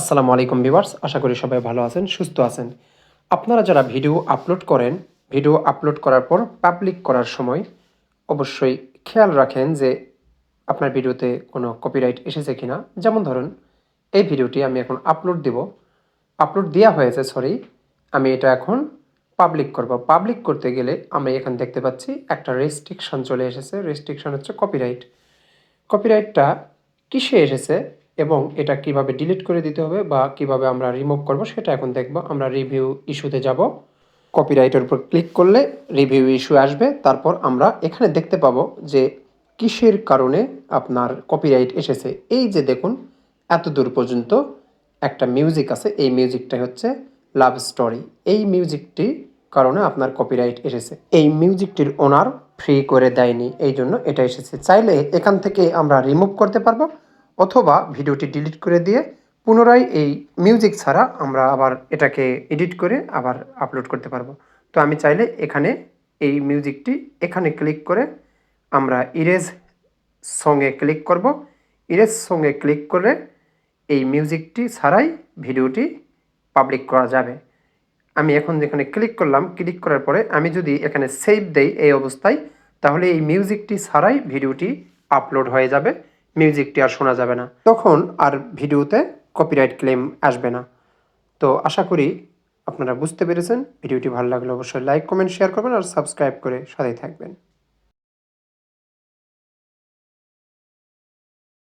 আসসালামু আলাইকুম ভিভার্স আশা করি সবাই ভালো আছেন, সুস্থ আছেন। আপনারা যারা ভিডিও আপলোড করেন, ভিডিও আপলোড করার পর পাবলিক করার সময় অবশ্যই খেয়াল রাখেন যে আপনার ভিডিওতে কোনো কপিরাইট এসেছে কিনা। যেমন ধরুন, এই ভিডিওটি আমি এখন আপলোড দেব। আপলোড দেওয়া হয়েছে সরি আমি এটা এখন পাবলিক করব। পাবলিক করতে গেলে আমি এখানে দেখতে পাচ্ছি একটা রেস্ট্রিকশন চলে এসেছে। রেস্ট্রিকশন হচ্ছে কপিরাইট কপিরাইটটা কিসে এসেছে? এবং এটা কীভাবে ডিলিট করে দিতে হবে বা কীভাবে আমরা রিমুভ করব সেটা এখন দেখব। আমরা রিভিউ ইস্যুতে যাব। কপিরাইটের উপর ক্লিক করলে রিভিউ ইস্যু আসবে। তারপর আমরা এখানে দেখতে পাবো যে কিসের কারণে আপনার কপিরাইট এসেছে। এই যে দেখুন, এত দূর পর্যন্ত একটা মিউজিক আছে। এই মিউজিকটা হচ্ছে লাভ স্টোরি এই মিউজিকটি কারণে আপনার কপিরাইট এসেছে। এই মিউজিকটির ওনার ফ্রি করে দেয়নি। এই জন্য এটা এসেছে। চাইলে এখান থেকে আমরা রিমুভ করতে পারব। অথবা ভিডিওটি ডিলিট করে দিয়ে পুনরায় এই মিউজিক ছাড়া আমরা আবার এটাকে এডিট করে আবার আপলোড করতে পারব। তো আমি চাইলে এখানে এই মিউজিকটি এখানে ক্লিক করে আমরা ইরেজ সঙ্গে ক্লিক করব। ইরেজ সঙ্গে ক্লিক করে এই মিউজিকটি ছাড়াই ভিডিওটি পাবলিক করা যাবে। আমি এখন যেখানে ক্লিক করলাম, ক্লিক করার পরে আমি যদি এখানে সেভ দেই এই অবস্থায়, তাহলে এই মিউজিকটি ছাড়াই ভিডিওটি আপলোড হয়ে যাবে। মিউজিকটি আর শোনা যাবে না। তখন আর ভিডিওতে কপিরাইট ক্লেম আসবে না। তো আশা করি আপনারা বুঝতে পেরেছেন। ভিডিওটি ভালো লাগলে অবশ্যই লাইক কমেন্ট শেয়ার করবেন আর সাবস্ক্রাইব করে সাথেই থাকবেন।